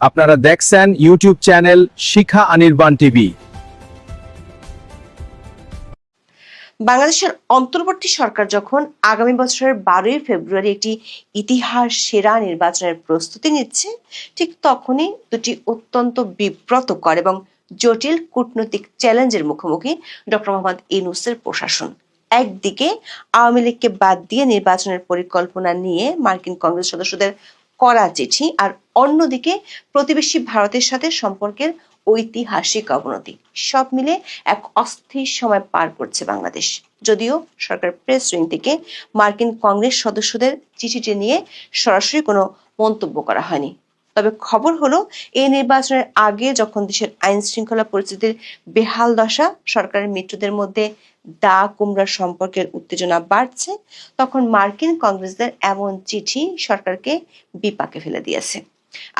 আপনারা দেখছেন YouTube channel Shikha Anirban TV. বাংলাদেশের অন্তর্বর্তী সরকার যখন আগামী বছরের বারোই ফেব্রুয়ারি একটি ইতিহাস সেরা নির্বাচনের প্রস্তুতি নিচ্ছে, ঠিক তখনই দুটি অত্যন্ত বিব্রতকর এবং জটিল কূটনৈতিক চ্যালেঞ্জের মুখোমুখি ডক্টর মোহাম্মদ ইনুসের প্রশাসন। একদিকে আওয়ামী লীগকে বাদ দিয়ে নির্বাচনের পরিকল্পনা নিয়ে মার্কিন কংগ্রেস সদস্যদের করা চিঠি আর অন্যদিকে প্রতিবেশী ভারতের সাথে সম্পর্কের ঐতিহাসিক অবনতি। সব মিলে এক অস্থির সময় পার করছে বাংলাদেশ। যদিও সরকার প্রেস উইং থেকে মার্কিন কংগ্রেস সদস্যদের চিঠিটি নিয়ে সরাসরি কোনো মন্তব্য করা হয়নি। তবে খবর হলো, এই নির্বাচনের আগে যখন দেশের আইন শৃঙ্খলা পরিস্থিতির বেহাল দশা, সরকারের মিত্রদের মধ্যে দা কুমড়া সম্পর্কের উত্তেজনা বাড়ছে, তখন মার্কিন কংগ্রেসদের এমন চিঠি সরকারকে বিপাকে ফেলে দিয়েছে।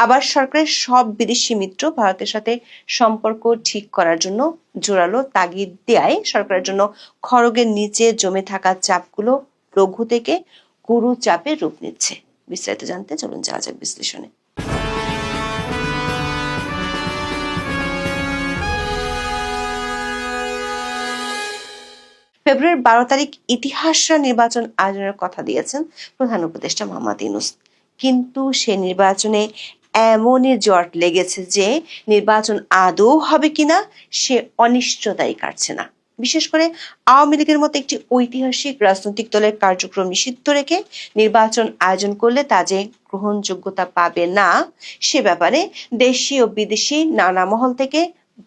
আবার সরকারের সব বিদেশি মিত্র ভারতের সাথে সম্পর্ক ঠিক করার জন্য জোরালো তাগিদ দেয় সরকারের জন্য খড়গের নিচে জমে থাকা চাপগুলো লঘু থেকে গুরু চাপে রূপ নিচ্ছে। বিস্তারিত জানতে চলুন যাওয়া যাক বিশ্লেষণে। ফেব্রুয়ারির বারো তারিখ ইতিহাস নির্বাচন আয়োজনের কথা দিয়েছেন প্রধান উপদেষ্টা মোহাম্মদ ইউনুস। কিন্তু সে নির্বাচনে এমনই জট লেগেছে যে নির্বাচন আদৌ হবে কিনা সে অনিশ্চয়তাই কাটছে না। বিশেষ করে আওয়ামী লীগের মতো একটি ঐতিহাসিক রাজনৈতিক দলের কার্যক্রম নিষিদ্ধ রেখে নির্বাচন আয়োজন করলে তা যে গ্রহণযোগ্যতা পাবে না, সে ব্যাপারে দেশি ও বিদেশি নানা মহল থেকে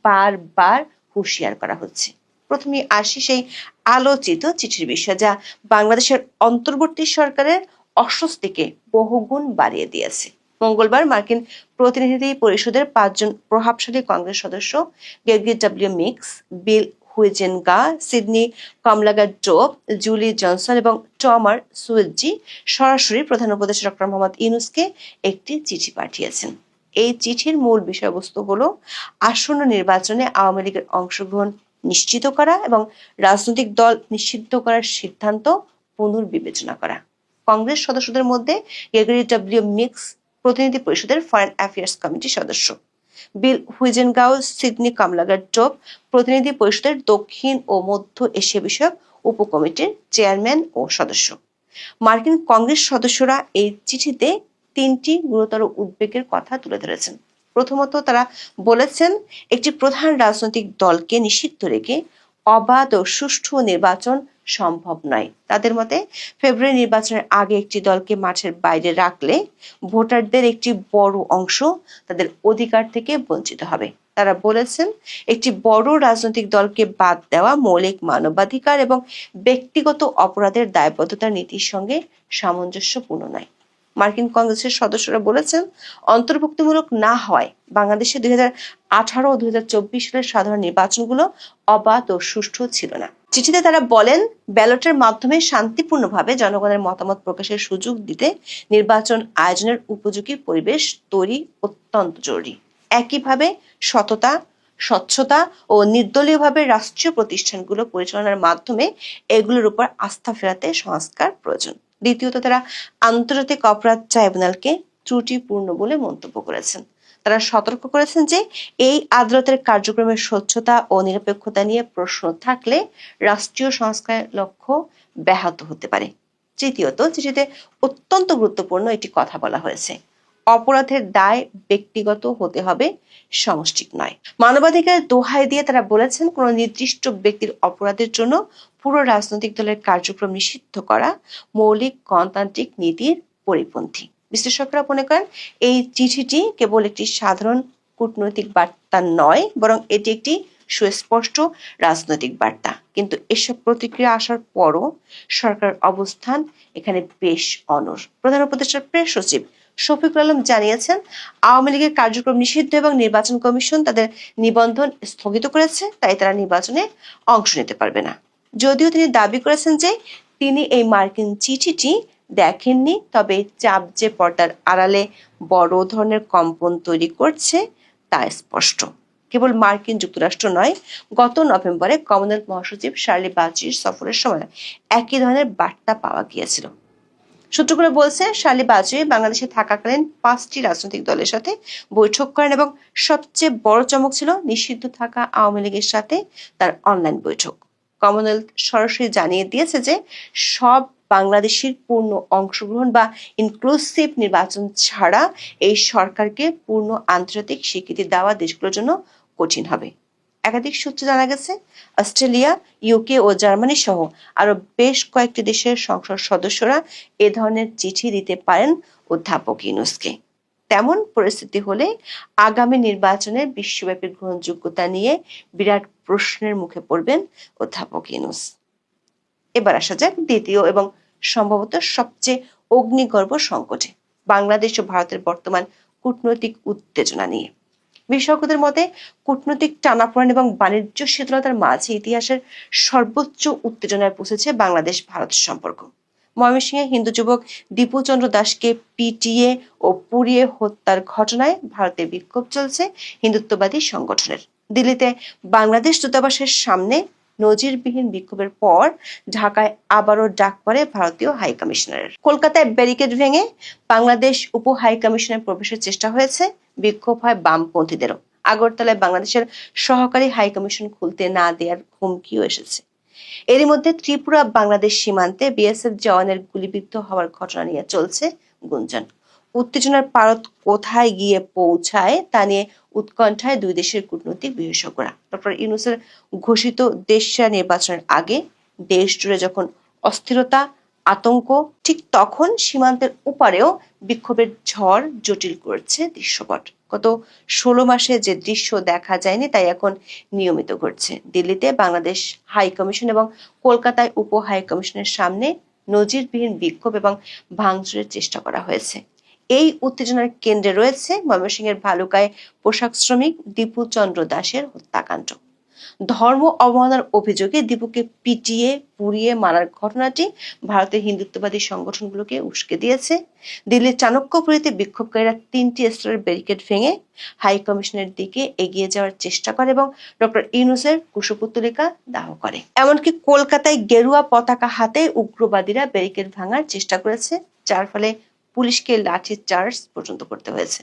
বারবার হুঁশিয়ার করা হচ্ছে। প্রথমে আসি সেই আলোচিত চিঠির বিষয় যা বাংলাদেশের অন্তর্বর্তী সরকারের অস্বস্তিকে বহুগুণ বাড়িয়ে দিয়েছে। মঙ্গলবার মার্কিন প্রতিনিধি পরিষদের পাঁচজন প্রভাবশালী কংগ্রেস সদস্য Gregory W Meeks, Bill Huizenga, Sydney Kamlager Dove Julie Johnson এবং টমার সুয়েজি সরাসরি প্রধান উপদেষ্টা ডক্টর মোহাম্মদ ইউনুসকে একটি চিঠি পাঠিয়েছেন। এই চিঠির মূল বিষয়বস্তু হলো আসন্ন নির্বাচনে আওয়ামী লীগের অংশগ্রহণ নিশ্চিত করা এবং রাজনৈতিক দল নিষিদ্ধ করার সিদ্ধান্ত পুনর্বিবেচনা করা। কংগ্রেস সদস্যদের মধ্যে গ্রেগরি ডাব্লিউ মিক্স প্রতিনিধি পরিষদের ফরেন অ্যাফেয়ার্স কমিটির সদস্য। বিল হুইজেনগাও, সিডনি কামলাগার টোপ প্রতিনিধি পরিষদের দক্ষিণ ও মধ্য এশিয়া বিষয়ক উপকমিটির চেয়ারম্যান ও সদস্য। মার্কিন কংগ্রেস সদস্যরা এই চিঠিতে তিনটি গুরুতর উদ্বেগের কথা তুলে ধরেছেন। প্রথমত তারা বলেছেন, একটি প্রধান রাজনৈতিক দলকে নিষিদ্ধ রেখে অবাধ ও সুষ্ঠু নির্বাচন সম্ভব নয়। তাদের মতে, ফেব্রুয়ারি নির্বাচনের আগে একটি দলকে মাঠের বাইরে রাখলে ভোটারদের একটি বড় অংশ তাদের অধিকার থেকে বঞ্চিত হবে। তারা বলেছেন, একটি বড় রাজনৈতিক দলকে বাদ দেওয়া মৌলিক মানবাধিকার এবং ব্যক্তিগত অপরাধের দায়বদ্ধতা নীতির সঙ্গে সামঞ্জস্যপূর্ণ নয়। মার্কিন কংগ্রেসের সদস্যরা বলেছেন, অন্তর্ভুক্তিমূলক না হয় বাংলাদেশে দুই হাজার আঠারো ও দুই হাজার চব্বিশ সালের সাধারণ নির্বাচনগুলো অবাধ ও সুষ্ঠু ছিল না। চিঠিতে তারা বলেন, ব্যালটের মাধ্যমে শান্তিপূর্ণভাবে জনগণের মতামত প্রকাশের সুযোগ দিতে নির্বাচন আয়োজনের উপযোগী পরিবেশ তৈরি অত্যন্ত জরুরি। একইভাবে সততা, স্বচ্ছতা ও নির্দলীয়ভাবে রাষ্ট্রীয় প্রতিষ্ঠানগুলো পরিচালনার মাধ্যমে এগুলোর উপর আস্থা ফেরাতে সংস্কার প্রয়োজন। দ্বিতীয়ত তারা আন্তর্জাতিক অপরাধ ট্রাইব্যুনালকে ত্রুটিপূর্ণ বলে মন্তব্য করেছেন। তারা সতর্ক করেছেন যে এই আদালতের কার্যক্রমের স্বচ্ছতা ও নিরপেক্ষতা নিয়ে প্রশ্ন থাকলে রাষ্ট্রীয় সংস্কারের লক্ষ্য ব্যাহত হতে পারে। তৃতীয়ত, চিঠিতে অত্যন্ত গুরুত্বপূর্ণ একটি কথা বলা হয়েছে। অপরাধের দায় ব্যক্তিগত হতে হবে, সমষ্টিক নয়। মানবাধিকারের দোহাই দিয়ে তারা বলেছেন, কোন নির্দিষ্ট ব্যক্তির অপরাধের জন্য পুরো রাজনৈতিক দলের কার্যক্রম নিষিদ্ধ করা মৌলিক গণতান্ত্রিক নীতির পরিপন্থী। বিশ্লেষকরা মনে করেন এই চিঠিটি কেবল একটি সাধারণ কূটনৈতিক বার্তা নয়, বরং এটি একটি সুস্পষ্ট রাজনৈতিক বার্তা। কিন্তু এসব প্রতিক্রিয়া আসার পরও সরকার অবস্থান এখানে বেশ অনর প্রধান উপদেষ্টার প্রেস সচিব শফিকুল আলম জানিয়েছেন, আওয়ামী লীগের কার্যক্রম নিষিদ্ধ এবং নির্বাচন কমিশন তাদের নিবন্ধন স্থগিত করেছে, তাই তারা নির্বাচনে অংশ নিতে পারবে না। যদিও তিনি দাবি করেছেন যে তিনি এই মার্কিন চিঠিটি দেখেননি, তবে চাপ যে পর্দার আড়ালে বড় ধরনের কম্পন তৈরি করছে তা স্পষ্ট। কেবল মার্কিন যুক্তরাষ্ট্র নয়, গত নভেম্বরে কমনওয়েলথ মহাসচিব শার্লি বাচির সফরের সময় একই ধরনের বার্তা পাওয়া গিয়েছিল। সূত্রগুলো বলছে শালি বাজপেয়ী বাংলাদেশে থাকাকালীন পাঁচটি রাজনৈতিক দলের সাথে বৈঠক করেন এবং সবচেয়ে বড় চমক ছিল নিষিদ্ধ থাকা আওয়ামী লীগের সাথে তার অনলাইন বৈঠক। কমনওয়েলথ সরাসরি জানিয়ে দিয়েছে যে সব বাংলাদেশের পূর্ণ অংশগ্রহণ বা ইনক্লুসিভ নির্বাচন ছাড়া এই সরকারকে পূর্ণ আন্তর্জাতিক স্বীকৃতি দেওয়া দেশগুলোর জন্য কঠিন হবে। একাধিক সূত্রে জানা গেছে, অস্ট্রেলিয়া ইউকে ও জার্মানি সহ আরও বেশ কয়েকটি দেশের সংসদ সদস্যরা এ ধরনের চিঠি দিতে পারেন অধ্যাপক ইউনুসকে। তেমন পরিস্থিতি হলে আগামী নির্বাচনের বিশ্বব্যাপী গ্রহণযোগ্যতা নিয়ে বিরাট প্রশ্নের মুখে পড়বেন অধ্যাপক ইউনুস। এবার আসা যাক দ্বিতীয় এবং সম্ভবত সবচেয়ে অগ্নিগর্ভ সংকটে, বাংলাদেশ ও ভারতের বর্তমান কূটনৈতিক উত্তেজনা নিয়ে। বিশেষজ্ঞদের মতে, কূটনৈতিক টানাপোড়েন এবং বাণিজ্য শীতলতার মাঝে ইতিহাসের সর্বোচ্চ উত্তেজনায় পৌঁছেছে বাংলাদেশ ভারত সম্পর্ক। ময়মনসিংহে হিন্দু যুবক দীপুচন্দ্র দাসকে পিটিয়ে ও পুড়িয়ে হত্যার ঘটনায় ভারতে বিক্ষোভ চলছে হিন্দুত্ববাদী সংগঠনের। দিল্লিতে বাংলাদেশ দূতাবাসের সামনে নজিরবিহীন বিক্ষোভের পর ঢাকায় আবারও ডাক পড়ে ভারতীয় হাই কমিশনারের। কলকাতায় ব্যারিকেড ভেঙে বাংলাদেশ উপ হাই কমিশনের প্রবেশের চেষ্টা হয়েছে। বিক্ষোভ হয় বামপন্থীদেরও। আগরতলায় বাংলাদেশের সহকারী হাই কমিশন খুলতে না দেওয়ার হুমকিও এসেছে। এরই মধ্যে ত্রিপুরা, বাংলাদেশ সীমান্তে বিএসএফ জওয়ানের গুলিবিদ্ধ হওয়ার ঘটনা নিয়ে চলছে গুঞ্জন। উত্তেজনার পারদ কোথায় গিয়ে পৌঁছায় তা নিয়ে উৎকণ্ঠায় দুই দেশের কূটনৈতিক বিশেষজ্ঞরা। ডক্টর ইউনুসের ঘোষিত দেশসেরা নির্বাচনের আগে দেশ জুড়ে যখন অস্থিরতা, আতঙ্ক, ঠিক তখন সীমান্তের উপারেও বিক্ষোভের ঝড় জটিল করছে দৃশ্যপট। গত ষোলো মাসে যে দৃশ্য দেখা যায়নি, তাই এখন নিয়মিত ঘটছে। দিল্লিতে বাংলাদেশ হাই কমিশন এবং কলকাতায় উপ হাই কমিশনের সামনে নজিরবিহীন বিক্ষোভ এবং ভাঙচুরের চেষ্টা করা হয়েছে। এই উত্তেজনার কেন্দ্রে রয়েছে ময়মনসিংহের ভালুকায় পোশাক শ্রমিক দীপু চন্দ্র দাসের হত্যাকাণ্ড। ধর্ম অবমাননার অভিযোগে দীপুকে পিটিয়ে, পুড়িয়ে মারার ঘটনাটি ভারতের হিন্দুত্ববাদী সংগঠনগুলোকে উস্কে দিয়েছে। দিল্লির চাণক্যপুরীতে বিক্ষোভকারীরা তিনটি স্তরের ব্যারিকেড ভেঙে হাই কমিশনের দিকে এগিয়ে যাওয়ার চেষ্টা করে এবং ডক্টর ইউনুসের কুশপুত্তলিকা দাহ করে। এমনকি কলকাতায় গেরুয়া পতাকা হাতে উগ্রবাদীরা ব্যারিকেড ভাঙার চেষ্টা করেছে, যার ফলে পুলিশকে লাঠি চার্জ পর্যন্ত করতে হয়েছে।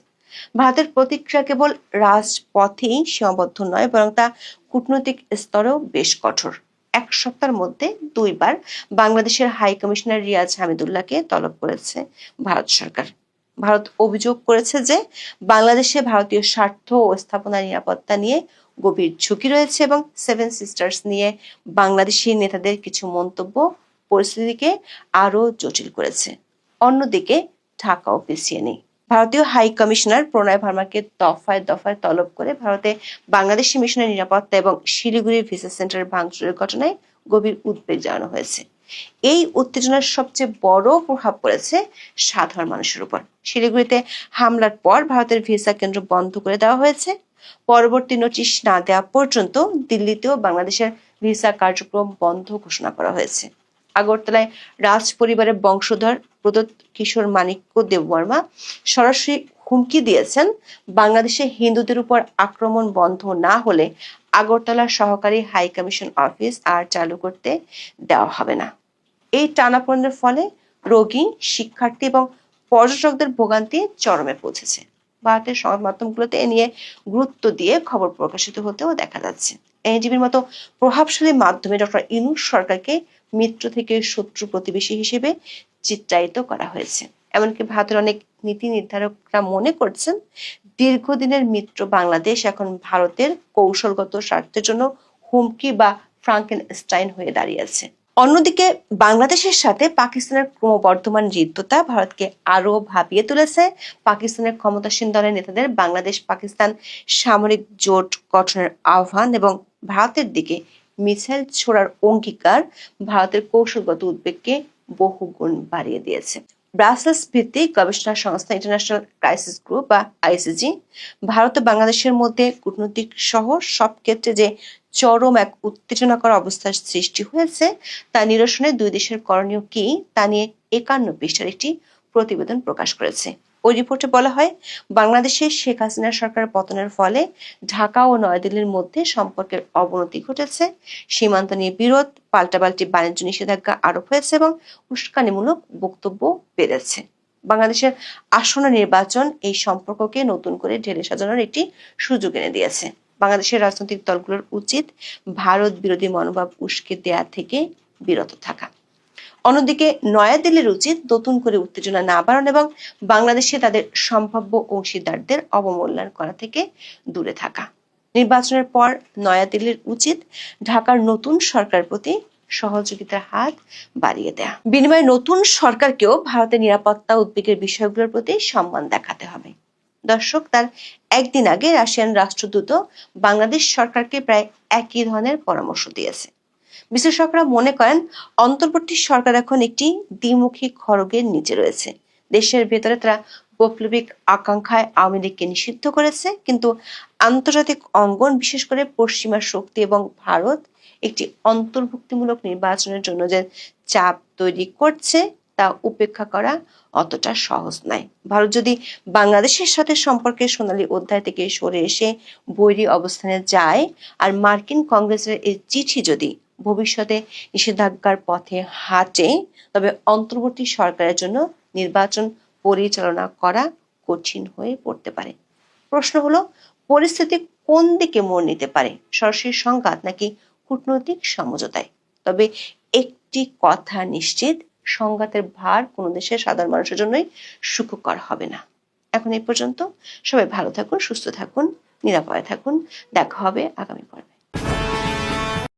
ভারতের প্রতিক্রিয়া কেবল রাজপথেই সীমাবদ্ধ নয়, বরং তা কূটনৈতিক স্তরেও বেশ কঠোর। এক সপ্তাহের মধ্যে দুইবার বাংলাদেশের হাই কমিশনার রিয়াজ হামিদুল্লাহকে তলব করেছে ভারত সরকার। ভারত অভিযোগ করেছে যে, বাংলাদেশে ভারতীয় স্বার্থ ও স্থাপনা নিরাপত্তা নিয়ে গভীর ঝুঁকি রয়েছে এবং সেভেন সিস্টার্স নিয়ে বাংলাদেশি নেতাদের কিছু মন্তব্য পরিস্থিতিকে আরও জটিল করেছে। অন্যদিকে ঢাকাও পিছিয়ে নেই। ভারতীয় হাই কমিশনার প্রণয় ভার্মাকে দফায় দফায় তলব করে ভারতে বাংলাদেশি মিশনের নিরাপত্তা এবং শিলিগুড়ির ভিসা সেন্টার ভাঙচুরের ঘটনায় গভীর উদ্বেগ জানানো হয়েছে। এই উত্তেজনার সবচেয়ে বড় প্রভাব পড়েছে সাধারণ মানুষের উপর। শিলিগুড়িতে হামলার পর ভারতের ভিসা কেন্দ্র বন্ধ করে দেওয়া হয়েছে। পরবর্তী নোটিশ না দেওয়া পর্যন্ত দিল্লিতেও বাংলাদেশের ভিসা কার্যক্রম বন্ধ ঘোষণা করা হয়েছে। আগরতলায় রাজ পরিবারের বংশধর প্রদত্ত কিশোর মানিক্য দেববর্মা সরাসরি হুমকি দিয়েছেন বাংলাদেশে হিন্দুদের উপর আক্রমণ বন্ধ না হলে আগরতলা সহকারী হাই কমিশন অফিস আর চালু করতে দেওয়া হবে না। এই টানাপোড়েনের ফলে রোগী, শিক্ষার্থী এবং পর্যটকদের ভোগান্তি চরমে পৌঁছেছে। ভারতের সংবাদ মাধ্যমগুলোতে এ নিয়ে গুরুত্ব দিয়ে খবর প্রকাশিত হতেও দেখা যাচ্ছে। এনজিবির মতো প্রভাবশালী মাধ্যমে ডক্টর ইনুস সরকারকে মিত্র থেকে শত্রু প্রতিবেশী হিসেবে চিত্রায়িত করা হয়েছে। এমনকি ভারতের অনেক নীতি নির্ধারকরা মনে করছেন, দীর্ঘদিনের মিত্র বাংলাদেশ এখন ভারতের কৌশলগত স্বার্থের জন্য হুমকি বা ফ্রাঙ্কেন স্টাইন হয়ে দাঁড়িয়েছে অন্যদিকে বাংলাদেশের সাথে পাকিস্তানের ক্রমবর্ধমান হৃদ্যতা ভারতকে আরও ভাবিয়ে তুলেছে। পাকিস্তানের ক্ষমতাসীন দলের নেতাদের বাংলাদেশ পাকিস্তান সামরিক জোট গঠনের আহ্বান এবং ভারতের দিকে মিসাইল ছোড়ার অঙ্গীকার ভারতের কৌশলগত উদ্বেগকে বহুগুণ বাড়িয়ে দিয়েছে। ব্রাসেলস ভিত্তিক গবেষণা সংস্থা ইন্টারন্যাশনাল ক্রাইসিস গ্রুপ বা আইসিজি ভারত ও বাংলাদেশের মধ্যে কূটনৈতিক সহ সব ক্ষেত্রে যে চরম এক উত্তেজনাকর অবস্থার সৃষ্টি হয়েছে, তা নিরসনে দুই দেশের করণীয় কি তা নিয়ে একান্ন পৃষ্ঠার একটি প্রতিবেদন প্রকাশ করেছে। ওই রিপোর্টে বলা হয় বাংলাদেশের শেখ হাসিনা সরকারের পতনের ফলে ঢাকা ও নয়াদিল্লির মধ্যে সম্পর্কের অবনতি ঘটেছে। সীমান্ত নিয়ে বিরোধ, পাল্টাপাল্টি বাণিজ্য নিষেধাজ্ঞা আরোপ হয়েছে এবং উস্কানিমূলক বক্তব্য বেড়েছে। বাংলাদেশের আসন্ন নির্বাচন এই সম্পর্ককে নতুন করে ঢেলে সাজানোর একটি সুযোগ এনে দিয়েছে। বাংলাদেশের রাজনৈতিক দলগুলোর উচিত ভারত বিরোধী মনোভাব উস্কে দেয়া থেকে বিরত থাকা। অন্যদিকে নয়াদিল্লির উচিত নতুন করে উত্তেজনা না বাড়ানো এবং বাংলাদেশে তাদের সম্ভাব্য অংশীদারদের অবমূল্যায়ন করা থেকে দূরে থাকা। নির্বাচনের পর নয়াদিল্লির উচিত ঢাকার নতুন সরকার প্রতি সহযোগিতার হাত বাড়িয়ে দেয়া। বিনিময়ে নতুন সরকারকেও ভারতের নিরাপত্তা উদ্বেগের বিষয়গুলোর প্রতি সম্মান দেখাতে হবে। দর্শক, তার একদিন আগে রাশিয়ান রাষ্ট্রদূত বাংলাদেশ সরকারকে প্রায় একই ধরনের পরামর্শ দিয়েছে। বিশ্লেষকরা মনে করেন, অন্তর্বর্তী সরকার এখন একটি দ্বিমুখী খড়গের নিচে রয়েছে। দেশের ভেতরে তারা বৈপ্লবিক আকাঙ্ক্ষায় আওয়ামী লীগকে নিষিদ্ধ করেছে, কিন্তু আন্তর্জাতিক অঙ্গন, বিশেষ করে পশ্চিমা শক্তি এবং ভারত, একটি অন্তর্ভুক্তিমূলক নির্বাচনের জন্য যে চাপ তৈরি করছে, তা উপেক্ষা করা অতটা সহজ নয়। ভারত যদি বাংলাদেশের সাথে সম্পর্কে সোনালী অধ্যায় থেকে সরে এসে বৈরী অবস্থানে যায়, আর মার্কিন কংগ্রেসের এই চিঠি যদি ভবিষ্যতে নিষেধাজ্ঞার পথে হাঁটে, তবে অন্তর্বর্তী সরকারের জন্য নির্বাচন পরিচালনা করা কঠিন হয়ে পড়তে পারে। প্রশ্ন হলো, পরিস্থিতি কোন দিকে মোড় নিতে পারে? সরাসরি সংঘাত নাকি কূটনৈতিক সমঝোতায়? তবে একটি কথা নিশ্চিত, সংঘাতের ভার কোনো দেশের সাধারণ মানুষের জন্যই সুখকর হবে না। এখন এই পর্যন্ত। সবাই ভালো থাকুন, সুস্থ থাকুন, নিরাপদে থাকুন। দেখা হবে আগামী পর্বে।